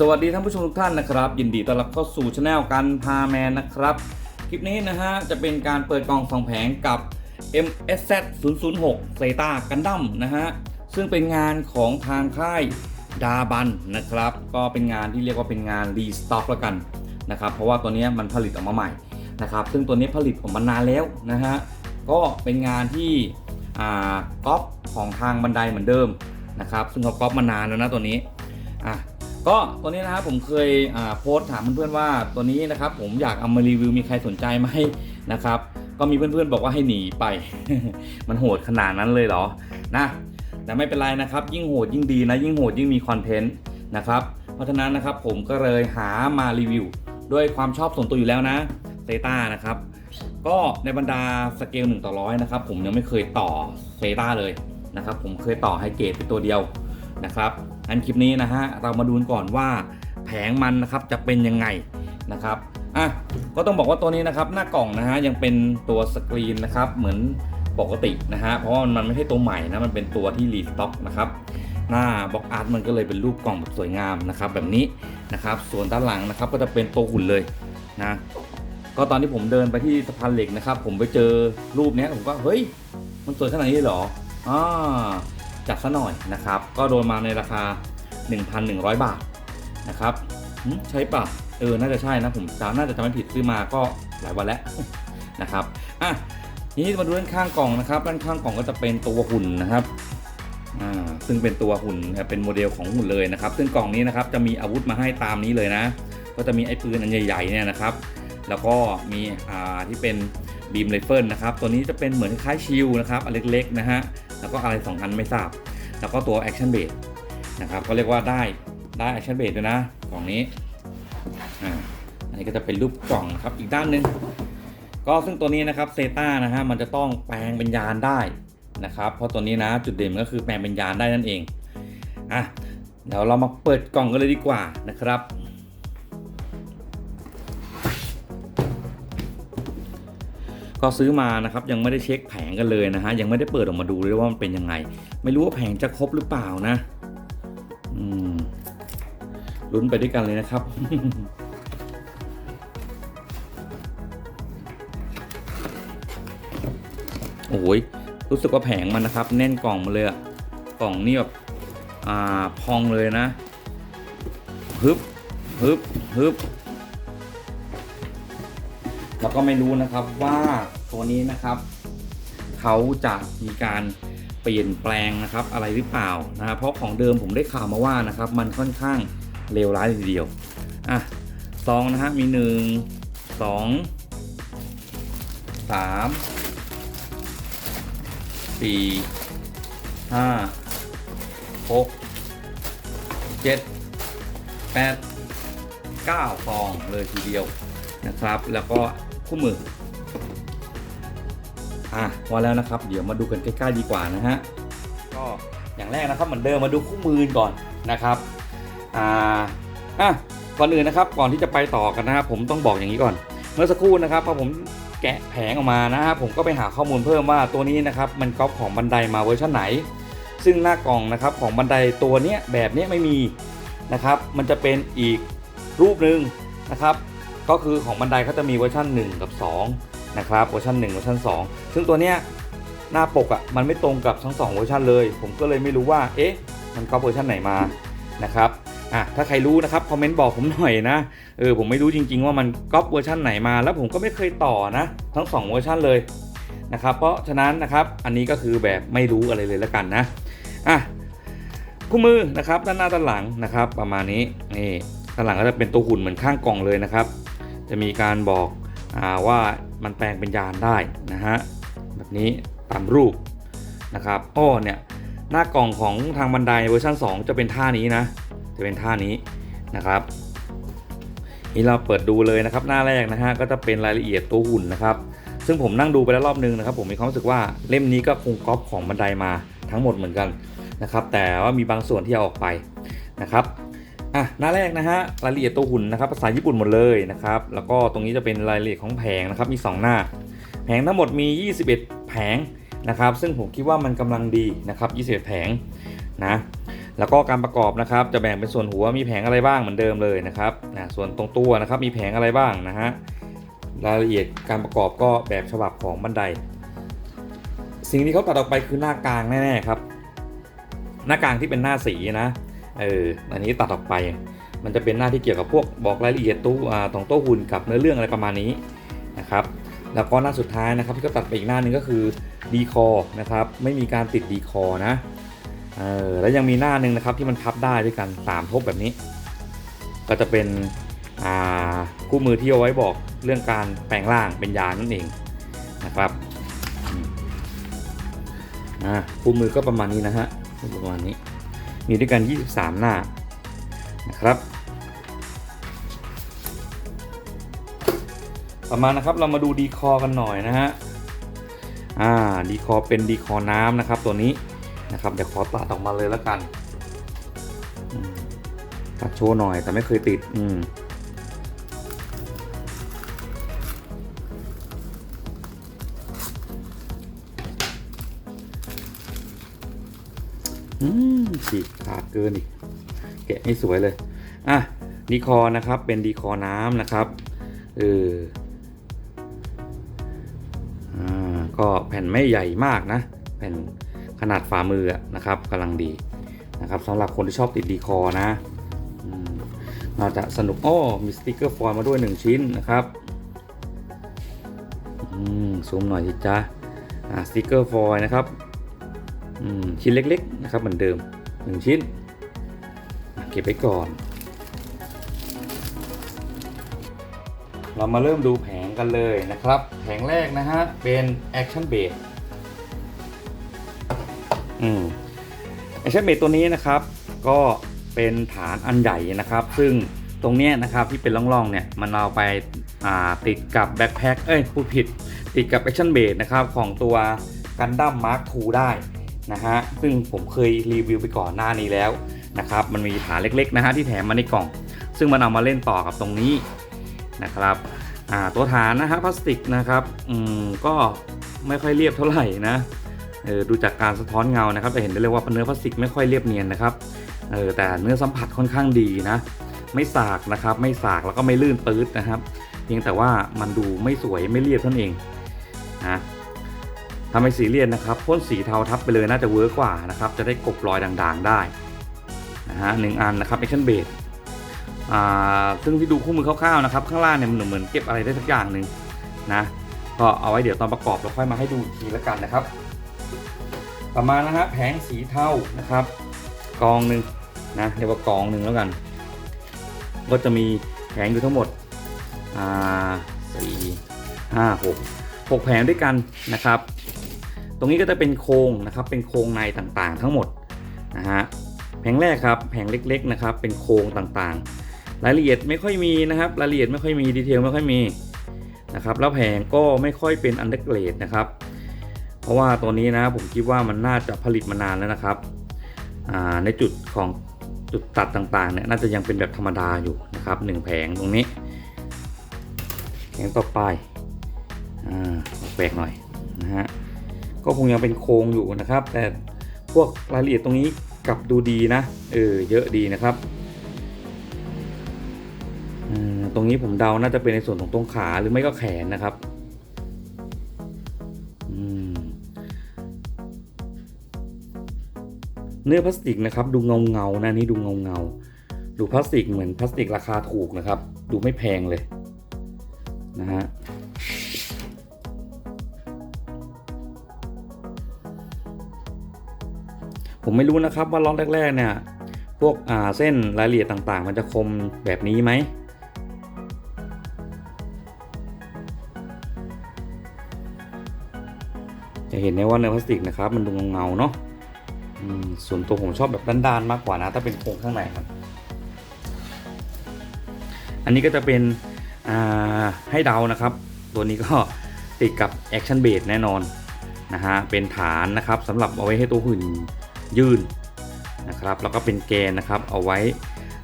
สวัสดีท่านผู้ชมทุกท่านนะครับ ยินดีต้อนรับเข้าสู่ช anel กันพาแมนนะครับ คลิปนี้นะฮะ จะเป็นการเปิดกล่องสองแผงกับ MSZ 006 Zeta Gundam นะฮะ ซึ่งเป็นงานของทางค่ายดาบันนะครับ ก็เป็นงานที่เรียกว่าเป็นงานรีสต็อกแล้วกันนะครับ เพราะว่าตัวนี้มันผลิตออกมาใหม่นะครับ ซึ่งตัวนี้ผลิตออกมานานแล้วนะฮะ ก็เป็นงานที่ก๊อปของทางบันไดเหมือนเดิมนะครับ ซึ่งเขาก๊อปมานานแล้วนะตัวนี้อะ ก็ตัวนี้นะครับผมเคยโพสต์ถามเพื่อนๆว่าตัวนี้นะครับผมอยากเอามารีวิวมีใครสนใจไหมนะครับก็มีเพื่อนๆบอกว่าให้หนีไป มันโหดขนาดนั้นเลยเหรอนะแต่ไม่เป็นไรนะครับ ยิ่งโหดยิ่งดีนะ ยิ่งโหดยิ่งมีคอนเทนต์นะครับเพราะฉะนั้นนะครับผมก็เลยหามารีวิวด้วยความชอบส่วนตัวอยู่แล้วนะเซต้านะครับก็ในบรรดาสเกล1ต่อร้อยนะครับผมยังไม่เคยต่อเซต้าเลยนะครับผมเคยต่อไฮเกรดเป็นตัวเดียว นะครับอันคลิปนี้นะฮะเรามาดูกันก่อนว่าแผงมันนะครับจะเป็นยังไงนะครับอะก็ต้องบอกว่าตัวนี้นะครับหน้ากล่องนะฮะยังเป็นตัวสกรีนนะครับเหมือนปกตินะฮะเพราะมันไม่ใช่ตัวใหม่นะมันเป็นตัวที่รีสต็อกนะครับหน้าบล็อกอาร์ตมันก็เลยเป็นรูปกล่องแบบสวยงามนะครับแบบนี้นะครับส่วนด้านหลังนะครับก็จะเป็นตัวหุ่นเลยนะก็ตอนที่ผมเดินไปที่สะพานเหล็กนะครับ ผมไปเจอรูปเนี้ยผมก็เฮ้ยมันสวยขนาดนี้เลยเหรออ่าจัดซะหน่อยนะครับ ก็โดนมาในราคา 1,100 บาทนะครับใช่ปะเออ น่าจะใช่นะผมจำน่าจะจำไม่ผิดซื้อมาก็หลายวันแล้วนะครับอะทีนี้มาดูด้านข้างกล่องนะครับ ด้านข้างกล่องก็จะเป็นตัวหุ่นนะครับอ่าซึ่งเป็นตัวหุ่นเป็นโมเดลของหุ่นเลยนะครับ ซึ่งกล่องนี้นะครับจะมีอาวุธมาให้ตามนี้เลยนะ ก็จะมีไอ้ปืนอันใหญ่ๆเนี่ยนะครับ แล้วก็มีอ่าที่เป็นบีมไรเฟิลนะครับ ตัวนี้จะเป็นเหมือนคล้ายชิลนะครับอันเล็กๆนะฮะ แล้วก็อะไรสองอันไม่ทราบ แล้วก็ตัวแอคชั่นเบสนะครับก็เรียกว่าได้ได้แอคชั่นเบสด้วยนะกล่องนี้อ่าอันนี้ก็จะเป็นรูปกล่องครับอีกด้านหนึ่งก็ซึ่งตัวนี้นะครับเซต้านะฮะมันจะต้องแปลงเป็นยานได้นะครับเพราะตัวนี้นะจุดเด่นมันก็คือแปลงเป็นยานได้นั่นเองอะเดี๋ยวเรามาเปิดกล่องกันเลยดีกว่านะครับ ก็ซื้อมานะครับยังไม่ได้เช็คแผงกันเลยนะฮะยังไม่ได้เปิดออกมาดูเลยว่ามันเป็นยังไง ไม่รู้ว่าแผงจะครบหรือเปล่านะอืมลุ้นไปด้วยกันเลยนะครับโอ้ยรู้สึกว่าแผงมันนะครับ แน่นกล่องมาเลยอะกล่องนี่แบบอ่าพองเลยนะฮึบฮึบฮึบ ก็ไม่รู้นะครับว่าตัวนี้นะครับเขาจะมีการเปลี่ยนแปลงนะครับอะไรหรือเปล่านะเพราะของเดิมผมได้ข่าวมาว่านะครับมันค่อนข้างเลวร้ายเลยทีเดียวอะซองนะฮะมีหนึ่งสองสามสี่ห้าหกเจ็ดแปดเก้าซองเลยทีเดียวนะครับ แล้วก็ คู่มืออะพอแล้วนะครับเดี๋ยวมาดูกันใกล้ๆดีกว่านะฮะก็อย่างแรกนะครับเหมือนเดิมมาดูคู่มือก่อนนะครับอ่าอะก่อนอื่นนะครับก่อนที่จะไปต่อกันนะครับผมต้องบอกอย่างนี้ก่อน เมื่อสักครู่นะครับพอผมแกะแผงออกมานะฮะผมก็ไปหาข้อมูลเพิ่มว่าตัวนี้นะครับมันก๊อปของบันไดมาเวอร์ชันไหน ซึ่งหน้ากล่องนะครับของบันไดตัวเนี้ยแบบเนี้ยไม่มีนะครับ มันจะเป็นอีกรูปหนึ่งนะครับ ก็คือของบันไดเขาจะมีเวอร์ชัน1 กับ 2 นะครับเวอร์ชัน1เวอร์ชัน2 ซึ่งตัวเนี้ยหน้าปกอะ่ะมันไม่ตรงกับทั้ง2เวอร์ชันเลย ผมก็เลยไม่รู้ว่าเอ๊ะมันก๊อปเวอร์ชันไหนมานะครับอะถ้าใครรู้นะครับคอมเมนต์บอกผมหน่อยนะเออผมไม่รู้จริง ๆ ว่ามันก๊อปเวอร์ชันไหนมา แล้วผมก็ไม่เคยต่อนะ ทั้ง 2 เวอร์ชันเลยนะครับเพราะฉะนั้นนะครับอันนี้ก็คือแบบไม่รู้อะไรเลยแล้วกันนะอะคู่มือนะครับด้านหน้าด้านหลังนะครับ ประมาณนี้นี่ด้านหลังก็จะเป็นตัวหุ่นเหมือนข้างกล่องเลยนะครับ จะมีการบอกอาว่ามันแปลงเป็นยานได้นะฮะแบบนี้ตามรูปนะครับอ้อเนี่ยหน้ากล่องของทางบันไดเวอร์ชัน2 จะเป็นท่านี้นะ จะเป็นท่านี้นะครับนี่เราเปิดดูเลยนะครับหน้าแรกนะฮะก็จะเป็นรายละเอียดตัวหุ่นนะครับ ซึ่งผมนั่งดูไปแล้วรอบนึงนะครับ ผมมีความรู้สึกว่าเล่มนี้ก็คงก๊อปของบันไดมาทั้งหมดเหมือนกันนะครับ แต่ว่ามีบางส่วนที่เอาออกไปนะครับ อะหน้าแรกนะฮะรายละเอียดตัวหุ่นนะครับภาษาญี่ปุ่นหมดเลยนะครับแล้วก็ตรงนี้จะเป็นรายละเอียดของแผงนะครับมี 2 หน้า แผงทั้งหมดมี 21 แผงนะครับซึ่งผมคิดว่ามันกำลังดีนะครับ21 แผงนะแล้วก็การประกอบนะครับจะแบ่งเป็นส่วนหัวมีแผงอะไรบ้างเหมือนเดิมเลยนะครับนะส่วนตรงตัวนะครับมีแผงอะไรบ้างนะฮะรายละเอียดการประกอบก็แบบฉบับของบันได สิ่งที่เขาตัดออกไปคือหน้ากลางแน่ๆครับ หน้ากลางที่เป็นหน้าสีนะ เอออันนี้ตัดออกไป มันจะเป็นหน้าที่เกี่ยวกับพวกบอกรายละเอียดตู้ของโต้หุ่นกับเนื้อเรื่องอะไรประมาณนี้นะครับแล้วก็หน้าสุดท้ายนะครับที่เขาตัดไปอีกหน้าหนึงก็คือดีคอนะครับไม่มีการติดดีคอนะเออแล้วยังมีหน้าหนึ่งนะครับที่มันพับได้ด้วยกัน3ทบแบบนี้ ก็จะเป็นอ่าคู่มือที่เอาไว้บอกเรื่องการแปลงร่างเป็นยานนั่นเองนะครับอ่าคู่มือก็ประมาณนี้นะฮะประมาณนี้ มีด้วยกัน 23 หน้านะครับประมาณนะครับเรามาดูดีคอกันหน่อยนะฮะอ่าดีคอเป็นดีคอน้ำนะครับตัวนี้นะครับเดี๋ยวขอตัดออกมาเลยแล้วกันตัดโชว์หน่อยแต่ไม่เคยติด อืม ฉีกขาดเกินอีกแกะไม่สวยเลย อะดีคอนะครับเป็นดีคอน้ำนะครับเอออ่าก็แผ่นไม่ใหญ่มากนะ แผ่นขนาดฝ่ามืออะนะครับกำลังดีนะครับสำหรับคนที่ชอบติดดีคอนะอืมน่าจะสนุกอ้อมีสติกเกอร์ฟอยล์มาด้วย 1 ชิ้นนะครับอืมซูมหน่อยสิจ้าอ่าสติกเกอร์ฟอยล์นะครับอืมชิ้นเล็กๆนะครับเหมือนเดิม 1 ชิ้น เก็บไว้ก่อน เรามาเริ่มดูแผงกันเลยนะครับ แผงแรกนะฮะ เป็น Action Base อืม Action Base ตัวนี้นะครับ ก็เป็นฐานอันใหญ่นะครับ ซึ่งตรงนี้นะครับที่เป็นร่องๆเนี่ยมันเอาไปาติดกับแบ็คแพ็คเอ้ยพูดผิด ติดกับ Action Base นะครับของตัว Gundam Mark II ได้ นะฮะซึ่งผมเคยรีวิวไปก่อนหน้านี้แล้วนะครับมันมีฐานเล็กๆนะฮะที่แถมมาในกล่อง ซึ่งมันเอามาเล่นต่อกับตรงนี้นะครับตัวฐานนะฮะพลาสติกนะครับอืมก็ไม่ค่อยเรียบเท่าไหร่นะเออดูจากการสะท้อนเงานะครับจะเห็นได้เลยว่าเนื้อพลาสติกไม่ค่อยเรียบเนียนนะครับเออแต่เนื้อสัมผัสค่อนข้างดีนะ ไม่สากนะครับ ไม่สากแล้วก็ไม่ลื่นปื๊ดนะครับ เพียงแต่ว่ามันดูไม่สวยไม่เรียบเท่านั้นเองนะ ทำให้สีเรียนนะครับพ่นสีเทาทับไปเลยน่าจะเวิร์กกว่านะครับจะได้กบรอยด่างๆได้นะฮะหนึ่งอันนะครับ Action Base อ่าซึ่งที่ดูคู่มือคร่าวๆนะครับข้างล่างเนี่ยมันเหมือนเก็บอะไรได้สักอย่างหนึ่งนะก็เอาไว้เดี๋ยวตอนประกอบเราค่อยมาให้ดูทีละกันนะครับต่อมานะฮะแผงสีเทานะครับ กองหนึ่งนะเรียกว่ากองหนึ่งแล้วกัน ก็จะมีแผงอยู่ทั้งหมดอ่าสี่ห้าหกหกแผงด้วยกันนะครับ ตรงนี้ก็จะเป็นโครงนะครับ เป็นโครงในต่างๆ ทั้งหมดนะฮะแผงแรกครับแผงเล็กๆนะครับ เป็นโครงต่างๆ รายละเอียดไม่ค่อยมีนะครับ รายละเอียดไม่ค่อยมีดีเทลไม่ค่อยมีนะครับ แล้วแผงก็ไม่ค่อยเป็นอันเดอร์เกรดนะครับ เพราะว่าตัวนี้นะผมคิดว่ามันน่าจะผลิตมานานแล้วนะครับในจุดของจุดตัดต่างๆเนี่ยน่าจะยังเป็นแบบธรรมดาอยู่นะครับหนึ่งแผงตรงนี้แผงต่อไปอ่าแปลกหน่อยนะฮะ ก็คงยังเป็นโครงอยู่นะครับ แต่พวกรายละเอียดตรงนี้กลับดูดีนะเออเยอะดีนะครับตรงนี้ผมเดาน่าจะเป็นในส่วนของตรงขาหรือไม่ก็แขนนะครับเนื้อพลาสติกนะครับ ดูเงาเงานะนี่ดูเงาเงาดูพลาสติกเหมือนพลาสติกราคาถูกนะครับ ดูไม่แพงเลยนะฮะ ผมไม่รู้นะครับว่าล็อตแรก ๆ เนี่ย พวกอ่าเส้นรายละเอียดต่างๆ มันจะคมแบบนี้ไหม จะเห็นได้ว่าเนื้อพลาสติกนะครับ มันดูเงาๆเนาะส่วนตัวผมชอบแบบด้านๆมากกว่านะ ถ้าเป็นโครงข้างในครับ อันนี้ก็จะเป็นให้เดานะครับ ตัวนี้ก็ติดกับ Action Base แน่นอนนะฮะเป็นฐานนะครับสำหรับเอาไว้ให้ตัวหุ่น ยื่นนะครับ แล้วก็เป็นแกนนะครับเอาไว้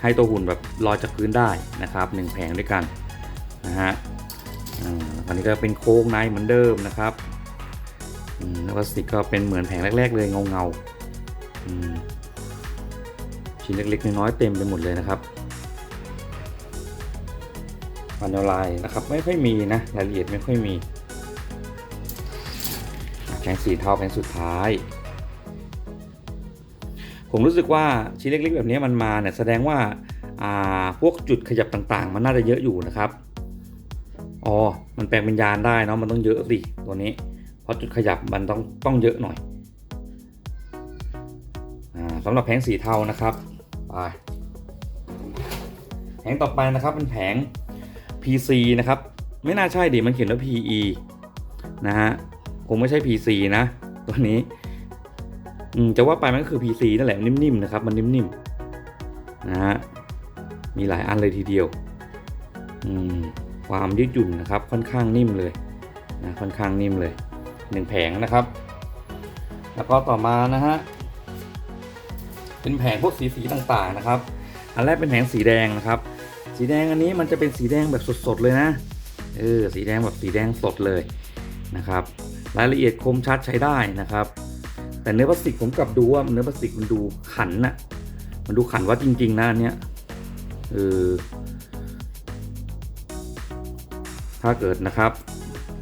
ให้ตัวหุ่นแบบลอยจากพื้นได้นะครับหนึ่งแผงด้วยกันนะฮะอันนี้ก็เป็นโค้งในเหมือนเดิมนะครับแล้วพลาสติกก็เป็นเหมือนแผงแรก ๆ เลยเงาๆอืมชิ้นเล็กๆน้อยๆเต็มไปหมดเลยนะครับฟันลายนะครับไม่ค่อยมีนะรายละเอียดไม่ค่อยมีแผงสีเทาแผงสุดท้าย ผมรู้สึกว่าชิ้นเล็กๆ แบบนี้มันมาเนี่ยแสดงว่าาพวกจุดขยับต่างๆ มันน่าจะเยอะอยู่นะครับอ๋อมันแปลงเป็นยานได้เนาะมันต้องเยอะสิตัวนี้ เพราะจุดขยับมันต้องต้องเยอะหน่อยอ่าสำหรับแผงสีเทานะครับไปแผงต่อไปนะครับเป็นแผง PC นะครับ ไม่น่าใช่ดิมันเขียนว่า PE นะฮะคงไม่ใช่ PC นะ ตัวนี้ จะว่าไปมันก็คือ PC นั่นแหละนิ่มๆนะครับมันนิ่มๆนะฮะมีหลายอันเลยทีเดียวความยืดหยุ่นนะครับค่อนข้างนิ่มเลยนะค่อนข้างนิ่มเลยหนึ่งแผงนะครับ แล้วก็ต่อมานะฮะเป็นแผงพวกสีสีต่างๆนะครับ อันแรกเป็นแผงสีแดงนะครับ สีแดงอันนี้มันจะเป็นสีแดงแบบสดๆเลยนะเออสีแดงแบบสีแดงสดเลยนะครับ รายละเอียดคมชัดใช้ได้นะครับ แต่เนื้อพลาสติกผมกลับดูว่าเนื้อพลาสติกมันดูขันน่ะ มันดูขันว่าจริง ๆนะอันเนี้ยเออถ้าเกิดนะครับ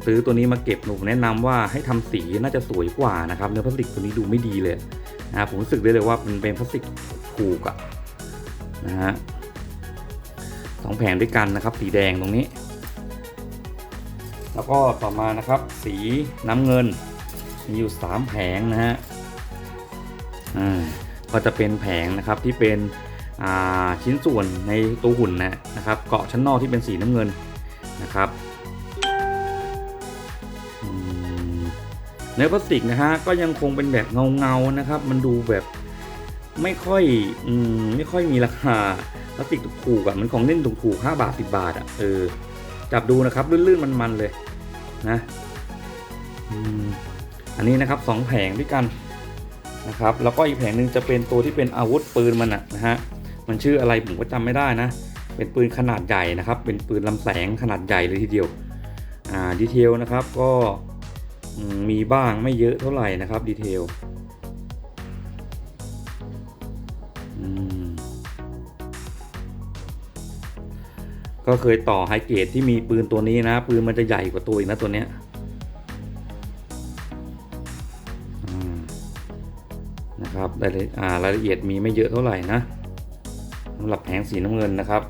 ซื้อตัวนี้มาเก็บหนูแนะนำว่าให้ทำสีน่าจะสวยกว่านะครับเนื้อพลาสติกตัวนี้ดูไม่ดีเลยนะผมรู้สึกได้เลยว่ามันเป็นพลาสติกถูกอะนะฮะสองแผงด้วยกันนะครับ สีแดงตรงนี้ แล้วก็ต่อมานะครับ สีน้ำเงินมีอยู่ 3 แผงนะฮะ ก็จะเป็นแผงนะครับที่เป็นชิ้นส่วนในตัวหุ่นนะนะครับ เกาะชั้นนอกที่เป็นสีน้ำเงินนะครับเนื้อพลาสติกนะฮะก็ยังคงเป็นแบบเงาๆนะครับ มันดูแบบไม่ค่อยอมไม่ค่อยมีราคาพลาสติกถูกๆอะมันของเล่นถูกๆ5บาท10บาทอะเออจับดูนะครับลื่นๆมันๆเลยนะออันนี้นะครับสองแผงด้วยกัน นะครับแล้วก็อีกแผงหนึ่งจะเป็นตัวที่เป็นอาวุธปืนมันะนะฮะมันชื่ออะไรผมก็จำไม่ได้นะ เป็นปืนขนาดใหญ่นะครับ เป็นปืนลำแสงขนาดใหญ่เลยทีเดียวอ่าดีเทลนะครับก็มีบ้างไม่เยอะเท่าไหร่นะครับดีเทลก็เคยต่อไฮเกรดที่มีปืนตัวนี้นะ ปืนมันจะใหญ่กว่าตัวอีกนะตัวเนี้ย รายละอ่ารายละเอียดมีไม่เยอะเท่าไหร่นะสำหรับแผงสีน้ำเงินนะครับ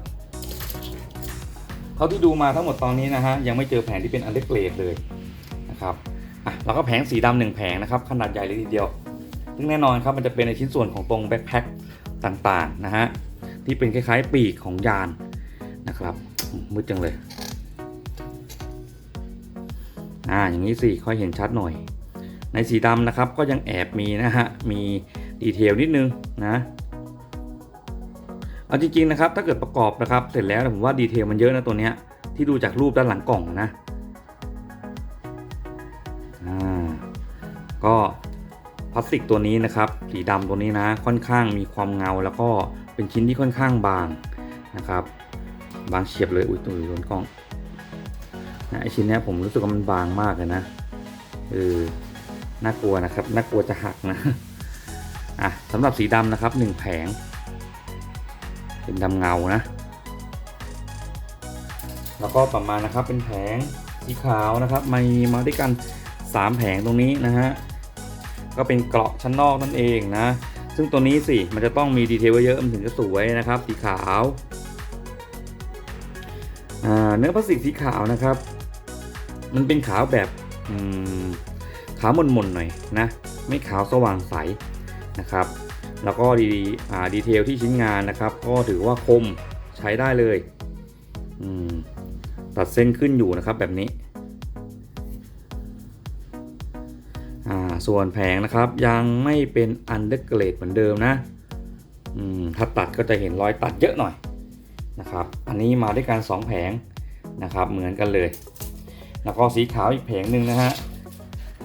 เท่าที่ดูมาทั้งหมดตอนนี้นะฮะยังไม่เจอแผงที่เป็นอันเดอร์เกรดเลยนะครับอะแล้วก็แผงสีดำหนึ่งแผงนะครับขนาดใหญ่เลยทีเดียว ซึ่งแน่นอนครับมันจะเป็นในชิ้นส่วนของตรงแบ็คแพ็คต่างๆนะฮะที่เป็นคล้ายๆปีกของยานนะครับมืดจังเลยอ่าอย่างนี้สิค่อยเห็นชัดหน่อย ในสีดำนะครับก็ยังแอบมีนะฮะมี ดีเทลนิดนึงนะเอาจริงๆนะครับถ้าเกิดประกอบนะครับเสร็จแล้วผมว่าดีเทลมันเยอะนะตัวเนี้ยที่ดูจากรูปด้านหลังกล่องนะอ่าก็พลาสติกตัวนี้นะครับสีดำตัวนี้นะค่อนข้างมีความเงาแล้วก็เป็นชิ้นที่ค่อนข้างบางนะครับ บางเฉียบเลยอุ้ยตัวอยู่บนกล้องนะไอชิ้นนี้ผมรู้สึกว่ามันบางมากเลยนะเออน่ากลัวนะครับน่ากลัวจะหักนะ อะสำหรับสีดำนะครับหนึ่งแผง เป็นดำเงานะ แล้วก็ต่อมานะครับเป็นแผงสีขาวนะครับมีมาด้วยกัน 3 แผงตรงนี้นะฮะก็เป็นเกราะชั้นนอกนั่นเองนะ ซึ่งตัวนี้สิมันจะต้องมีดีเทลเยอะมันถึงจะสวยนะครับ สีขาวาเนื้อพลาสติกสีขาวนะครับ มันเป็นขาวแบบขาวมนๆหน่อยนะ ไม่ขาวสว่างใส นะครับ แล้วก็ดีอ่าดีเทลที่ชิ้นงานนะครับ ก็ถือว่าคมใช้ได้เลยตัดเส้นขึ้นอยู่นะครับแบบนี้อ่าส่วนแผงนะครับยังไม่เป็นอันเดอร์เกรดเหมือนเดิมนะอืมถ้าตัดก็จะเห็นรอยตัดเยอะหน่อยนะครับ อันนี้มาด้วยกัน 2 แผงนะครับเหมือนกันเลย แล้วก็สีขาวอีกแผงหนึ่งนะฮะ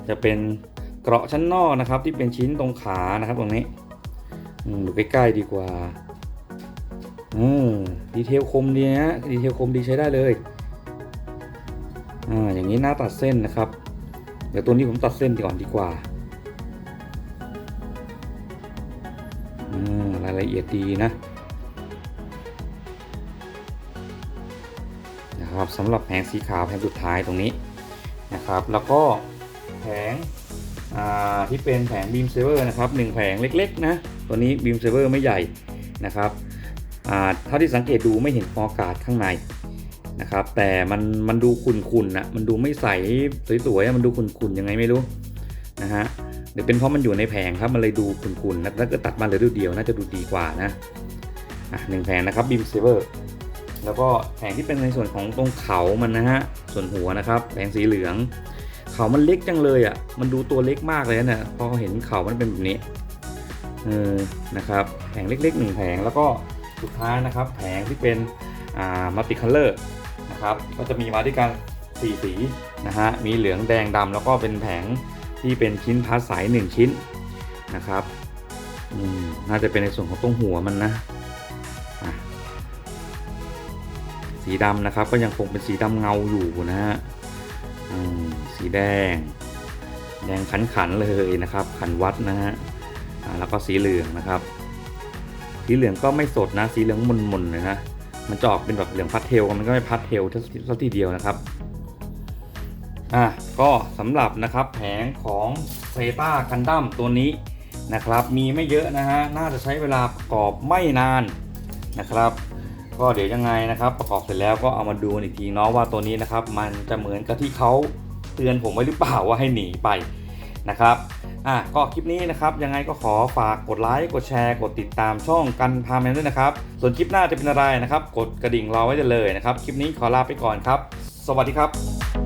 จะเป็น เกราะชั้นนอกนะครับ ที่เป็นชิ้นตรงขานะครับ ตรงนี้ดูใกล้ๆดีกว่าอืมดีเทลคมดีนะดีเทลคมดีใช้ได้เลยอ่าอย่างนี้หน้าตัดเส้นนะครับ เดี๋ยวตัวนี้ผมตัดเส้นก่อนดีกว่าอืมรายละเอียดดีนะนะครับสำหรับแผงสีขาวแผงสุดท้ายตรงนี้นะครับ แล้วก็แผง ที่เป็นแผงบีมเซเวอร์นะครับหนึ่งแผงเล็กๆนะตัวนี้บีมเซเวอร์ไม่ใหญ่นะครับอ่าเท่าที่สังเกตดูไม่เห็นฟอร์การ์ดข้างในนะครับแต่มันมันดูขุ่นๆนะมันดูไม่ใสสวยๆมันดูขุ่นๆยังไงไม่รู้นะฮะหรือเป็นเพราะมันอยู่ในแผงครับมันเลยดูคุนๆนะถ้าเกิดตัดมาเหลือรูเดียวน่าจะดูดีกว่านะอะหนึ่งแผงนะครับบีมเซเวอร์แล้วก็แผงที่เป็นในส่วนของตรงเขามันนะฮะส่วนหัวนะครับแผงสีเหลือง เขามันเล็กจังเลยอะ มันดูตัวเล็กมากเลยนะเนี่ยพอเห็นเขามันเป็นแบบนี้เออนะครับแผงเล็กๆหนึ่งแผงแล้วก็สุดท้ายนะครับ แผงที่เป็นอ่ามัลติคัลเลอร์นะครับก็จะมีมาด้วยกันสีสีนะฮะมีเหลืองแดงดำแล้วก็เป็นแผงที่เป็นชิ้นพาร์ทใสหนึ่งชิ้นนะครับอืมน่าจะเป็นในส่วนของตรงหัวมันนะสีดำนะครับก็ยังคงเป็นสีดำเงาอยู่นะฮะ สีแดง แดงขันขันๆเลยนะครับ ขันวัดนะฮะแล้วก็สีเหลืองนะครับ สีเหลืองก็ไม่สดนะ สีเหลืองมนๆเลยนะมันจะออกเป็นแบบเหลืองพัดเทลมันก็ไม่พัดเทลสักทีเดียวนะครับอะก็สำหรับนะครับแผงของเซตากันดั้มตัวนี้นะครับ มีไม่เยอะนะฮะน่าจะใช้เวลาประกอบไม่นานนะครับ ก็เดี๋ยวยังไงนะครับ ประกอบเสร็จแล้วก็เอามาดูอีกทีเนาะว่าตัวนี้นะครับ มันจะเหมือนกับที่เขาเตือนผมไว้หรือเปล่าว่าให้หนีไปนะครับอะก็คลิปนี้นะครับ ยังไงก็ขอฝากกดไลค์กดแชร์กดติดตามช่องกันพาแมนด้วยนะครับ ส่วนคลิปหน้าจะเป็นอะไรนะครับ กดกระดิ่งรอไว้ได้เลยนะครับ คลิปนี้ขอลาไปก่อนครับ สวัสดีครับ